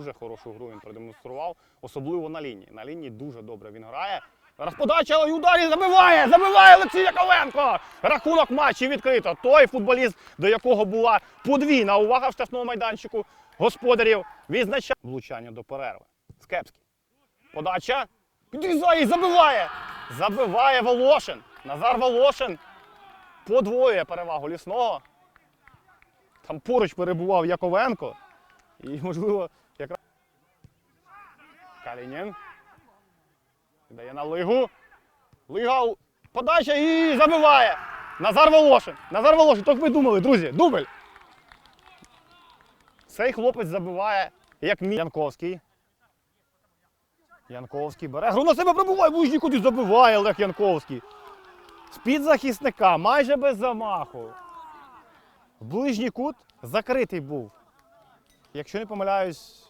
Дуже хорошу гру він продемонстрував, особливо на лінії. На лінії дуже добре він грає. Зараз подача і ударі забиває! Забиває Олексій Яковенко! Рахунок матчі відкрито. Той футболіст, до якого була подвійна увага в штрафному майданчику господарів, відзначає влучання до перерви. Скепський. Подача. Підрізає і забиває! Забиває Волошин. Назар Волошин подвоює перевагу лісного. Там поруч перебував Яковенко. І, можливо, якраз. Калінін. Дає на Лигу. Лига. Подача і забиває. Назар Волошин. Назар Волошин. Так ви думали, друзі. Дубль. Цей хлопець забиває, як мій Янковський. Янковський бере. Гру на себе пробуває, ближній куди забиває Олег Янковський. З-під захисника, майже без замаху. Ближній кут закритий був. Якщо не помиляюсь,